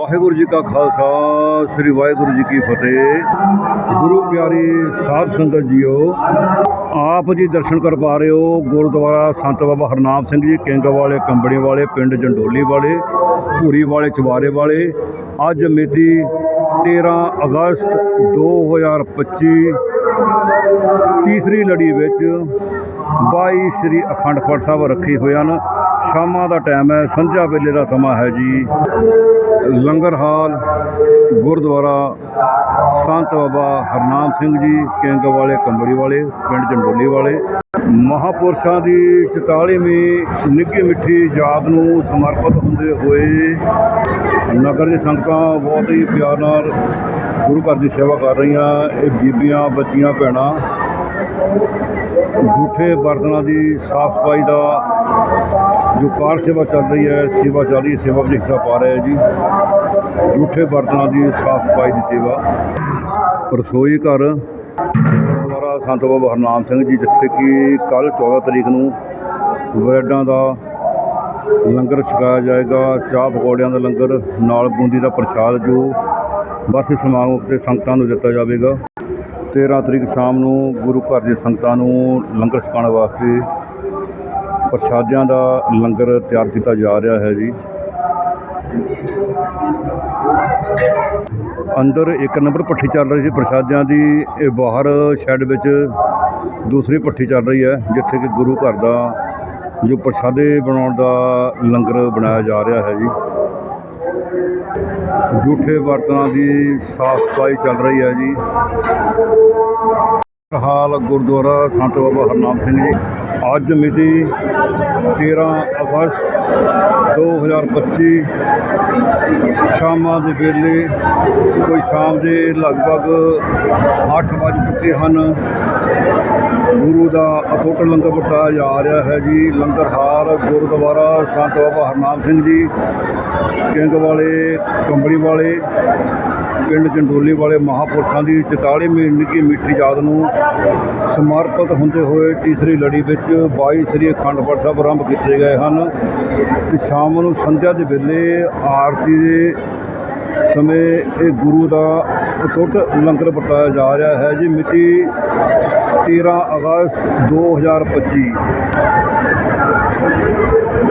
ਵਾਹਿਗੁਰੂ ਜੀ ਕਾ ਖਾਲਸਾ ਸ੍ਰੀ ਵਾਹਿਗੁਰੂ ਜੀ ਕੀ ਫਤਿਹ ਗੁਰੂ ਪਿਆਰੇ ਸਾਧ ਸੰਗਤ ਜੀਓ ਆਪ ਜੀ ਦਰਸ਼ਨ ਕਰ ਪਾ ਰਹੇ ਹੋ ਗੁਰਦੁਆਰਾ ਸੰਤ ਬਾਬਾ ਹਰਨਾਮ ਸਿੰਘ ਜੀ ਕਿੰਗ ਵਾਲੇ ਕੰਬੜੀ ਵਾਲੇ ਪਿੰਡ ਜੰਡੋਲੀ ਵਾਲੇ ਭੂਰੀ ਵਾਲੇ ਚਵਾਰੇ ਵਾਲੇ ਅੱਜ ਮਿਤੀ 13 ਅਗਸਤ 2025 ਤੀਸਰੀ ਲੜੀ ਵਿੱਚ 22 ਸ੍ਰੀ ਅਖੰਡ ਪਾਠ ਸਾਹਿਬ ਰੱਖੇ ਹੋਏ ਹਨ ਸ਼ਾਮਾਂ ਦਾ ਟਾਈਮ ਹੈ ਸੰਝਾ ਵੇਲੇ ਦਾ ਸਮਾਂ ਹੈ ਜੀ ਲੰਗਰ ਹਾਲ ਗੁਰਦੁਆਰਾ ਸੰਤ ਬਾਬਾ ਹਰਨਾਮ ਸਿੰਘ ਜੀ ਕਿੰਗ ਵਾਲੇ ਕੰਬੜੀ ਵਾਲੇ ਪਿੰਡ ਜੰਡੋਲੀ ਵਾਲੇ ਮਹਾਪੁਰਸ਼ਾਂ ਦੀ 44ਵੀਂ ਨਿੱਘੀ ਮਿੱਠੀ ਯਾਦ ਨੂੰ ਸਮਰਪਿਤ ਹੁੰਦੇ ਹੋਏ ਨਗਰ ਦੀ ਸੰਗਤਾਂ ਬਹੁਤ ਹੀ ਪਿਆਰ ਨਾਲ ਗੁਰੂ ਘਰ ਦੀ ਸੇਵਾ ਕਰ ਰਹੀਆਂ ਇਹ ਬੀਬੀਆਂ ਬੱਚੀਆਂ ਭੈਣਾਂ ਝੂਠੇ ਬਰਤਨਾਂ ਦੀ ਸਾਫ਼ ਸਫਾਈ ਦਾ ਜੋ ਕਾਰ ਸੇਵਾ ਚੱਲ ਰਹੀ ਹੈ ਸੇਵਾ ਚੱਲ ਰਹੀ ਹੈ ਸੇਵਾ ਵਿੱਚ ਪਾ ਰਹੇ ਹੈ ਜੀ ਝੂਠੇ ਬਰਤਨਾਂ ਦੀ ਸਾਫ ਸਫਾਈ ਦੀ ਸੇਵਾ ਰਸੋਈ ਘਰ ਦੁਆਰਾ ਸੰਤ ਬਾਬਾ ਹਰਨਾਮ ਸਿੰਘ ਜੀ ਜਿੱਥੇ ਕਿ ਕੱਲ 14 ਤਰੀਕ ਨੂੰ ਵਰਡਾਂ ਦਾ ਲੰਗਰ ਛਕਾਇਆ ਜਾਏਗਾ ਚਾਹ ਪਕੌੜਿਆਂ ਦਾ ਲੰਗਰ ਨਾਲ ਬੂੰਦੀ ਦਾ ਪ੍ਰਸ਼ਾਦ ਜੋ ਬਰਸੀ ਸਮਾਗਮ ਉੱਤੇ ਸੰਗਤਾਂ ਨੂੰ ਦਿੱਤਾ ਜਾਵੇਗਾ 13 ਤਰੀਕ ਸ਼ਾਮ ਨੂੰ ਗੁਰੂ ਘਰ ਦੇ ਸੰਗਤਾਂ ਨੂੰ ਲੰਗਰ ਛਕਾਉਣ ਵਾਸਤੇ ਪ੍ਰਸ਼ਾਦਿਆਂ ਦਾ ਲੰਗਰ ਤਿਆਰ ਕੀਤਾ ਜਾ ਰਿਹਾ ਹੈ ਜੀ ਅੰਦਰ ਇੱਕ ਨੰਬਰ ਪੱਠੀ ਚੱਲ ਰਹੀ ਸੀ ਪ੍ਰਸ਼ਾਦਿਆਂ ਦੀ ਇਹ ਬਾਹਰ ਸ਼ੈੱਡ ਵਿੱਚ ਦੂਸਰੀ ਪੱਠੀ ਚੱਲ ਰਹੀ ਹੈ ਜਿੱਥੇ ਕਿ ਗੁਰੂ ਘਰ ਦਾ ਜੋ ਪ੍ਰਸ਼ਾਦੇ ਬਣਾਉਣ ਦਾ ਲੰਗਰ ਬਣਾਇਆ ਜਾ ਰਿਹਾ ਹੈ ਜੀ ਝੂਠੇ ਵਰਤਨਾਂ ਦੀ ਸਾਫ਼ ਸਫਾਈ ਚੱਲ ਰਹੀ ਹੈ ਜੀ ਹਾਲ ਗੁਰਦੁਆਰਾ ਖਾਟੂ ਬਾਬਾ ਹਰਨਾਮ ਸਿੰਘ ਜੀ ਅੱਜ ਮਿਤੀ 13 ਅਗਸਤ 2025 ਸ਼ਾਮਾਂ ਦੇ ਵੇਲੇ ਕੋਈ ਸ਼ਾਮ ਦੇ ਲਗਭਗ 8 ਵਜੇ ਚੁੱਕੇ ਹਨ ਗੁਰੂ ਦਾ ਅਟੁੱਟ ਲੰਗਰ ਪਟਾ ਜਾ ਰਿਹਾ ਹੈ ਜੀ ਲੰਗਰ ਹਾਲ ਗੁਰਦੁਆਰਾ ਸੰਤ ਬਾਬਾ ਹਰਨਾਮ ਸਿੰਘ ਜੀ ਕਿੰਗ ਵਾਲੇ ਕੰਬੜੀ ਵਾਲੇ ਪਿੰਡ ਚੰਡੋਲੀ ਵਾਲੇ ਮਹਾਪੁਰਖਾਂ ਦੀ 44ਵੀਂ ਨਿੱਕੀ ਮਿੱਠੀ ਯਾਦ ਨੂੰ ਸਮਰਪਿਤ ਹੁੰਦੇ ਹੋਏ ਤੀਸਰੀ ਲੜੀ ਵਿੱਚ 22 ਸ੍ਰੀ ਅਖੰਡ ਪਾਠ ਸਾਹਿਬ ਆਰੰਭ ਕੀਤੇ ਗਏ ਹਨ ਤੇ ਸ਼ਾਮ ਨੂੰ ਸੰਧਿਆ ਦੇ ਵੇਲੇ ਆਰਤੀ ਦੇ ਸਮੇਂ ਇਹ ਗੁਰੂ ਦਾ ਅਟੁੱਟ ਲੰਗਰ ਪਟਾਇਆ ਜਾ ਰਿਹਾ ਹੈ ਜੀ ਮਿਤੀ 13 ਅਗਸਤ 2025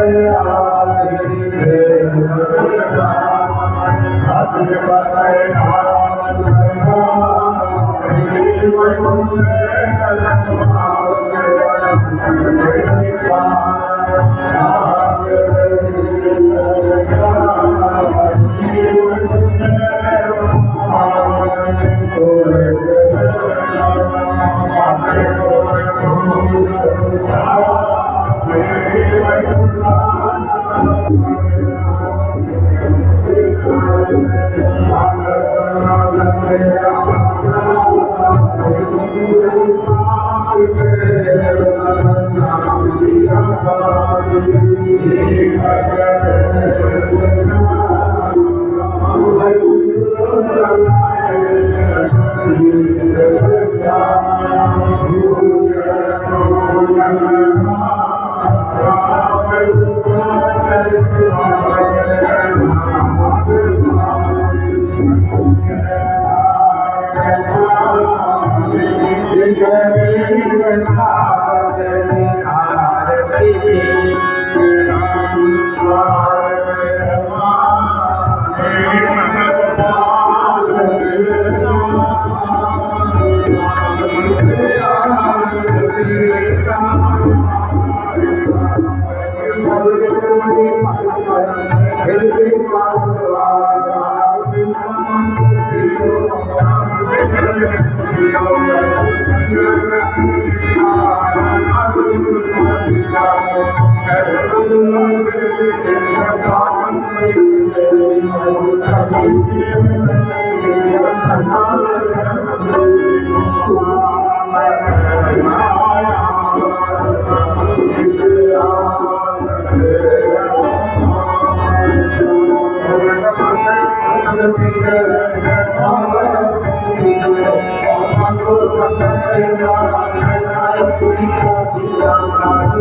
Allah. ད�ས ད�སས ད�སས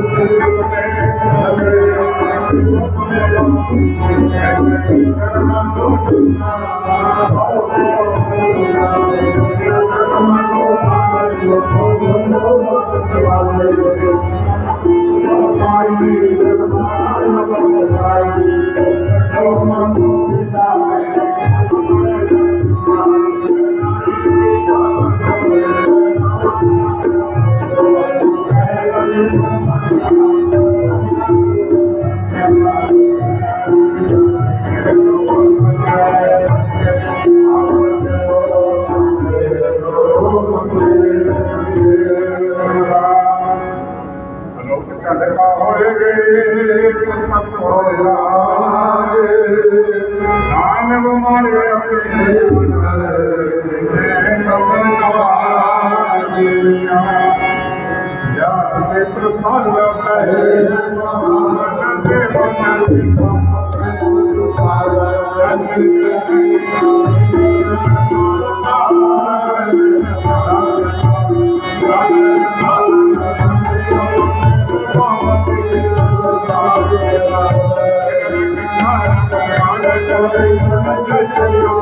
Oh, FCre y ster, tous mes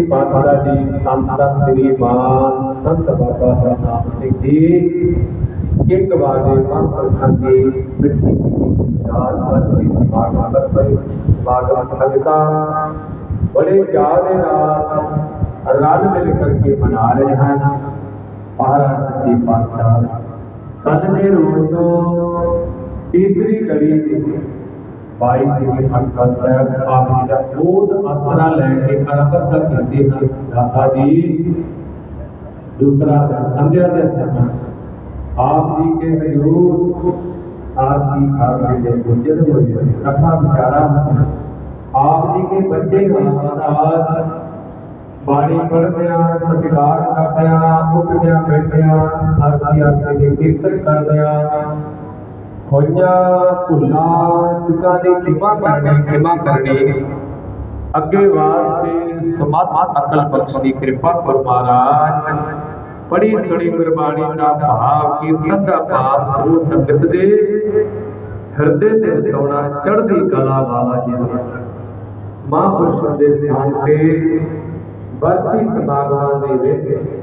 بڑے منا رہے ہیں مہاراج سی پاکری لڑی بائی سے کا سیب لے کے کے کے کے کرکت تک کرتے ہیں داتا جی جی جی دوسرا دے آپ آپ آپ جب رکھا بچے ہر کی کیرتن کردیا ਹੋਇਆ ਭੁੱਲਾ ਚੁਕਾ ਦੀ ਖਿਮਾ ਕਰਨੀ ਕਿਮਾ ਕਰਨੀ ਅੱਗੇ ਵਾਰ ਤੇ ਸਮਾਤ ਅਕਲ ਬਖਸ਼ ਦੀ ਕਿਰਪਾ ਕਰੋ ਬੜੀ ਸੜੀ ਸੁਣੀ ਗੁਰਬਾਣੀ ਦਾ ਭਾਵ ਕੀਰਤਨ ਦਾ ਭਾਵ ਉਹ ਸੰਗਤ ਦੇ ਹਿਰਦੇ ਤੇ ਵਸਾਉਣਾ ਚੜ੍ਹਦੀ ਕਲਾ ਵਾਲਾ ਜੀਵਨ ਮਹਾਂਪੁਰਸ਼ਾਂ ਦੇ ਸਿਆਣ ਤੇ ਬਰਸੀ ਸਮਾਗਮਾਂ ਦੇ ਵਿੱਚ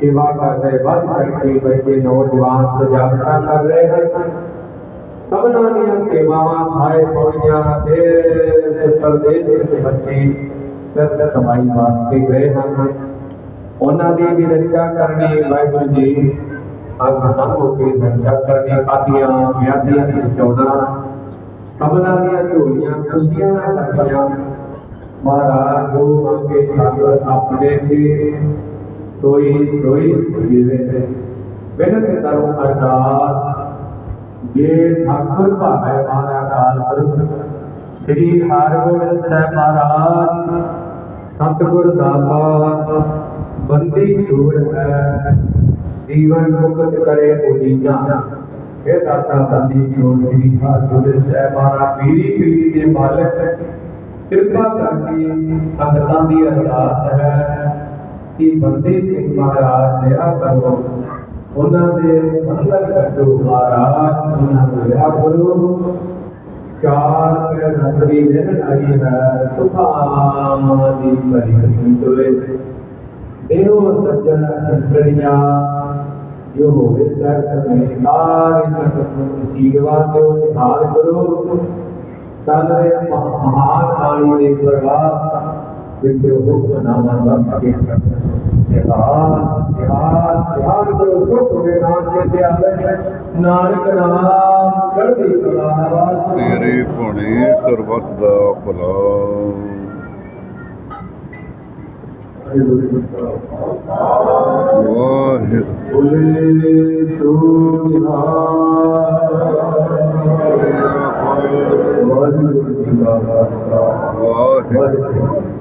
سیوا کر رہے واحول کرنی چون جی۔ سب چولہیاں مہاراج اپنے م سوئی سوئی جیوے تھے بینت کرو ارداس یہ تھاکر کا ہے مانا کال پر سری ہارو مل سہ مہاراج سات گر داتا بندی چھوڑ ہے جیون مکت کرے پوجی جانا اے داتا بندی چھوڑ سری ہارو مل سہ مہاراج پیری پیری کے مالک کرپا کر کے سنگتان کی ارداس ہے کہ بندے سنگھ مہاراج دیا کرو انہوں نے اندر کٹو مہاراج انہوں نے دیا کرو چار پہ نظری دن آئی ہے صبح آمدی پریمین تلے دیو سجن سسریاں جو ہوئے سر سمیں سارے سکتوں سیگوا کے انہیں کرو چل رہے مہار آئی دیکھ رہا جن کے کے کے کے نام نام دا پلا واحد واحر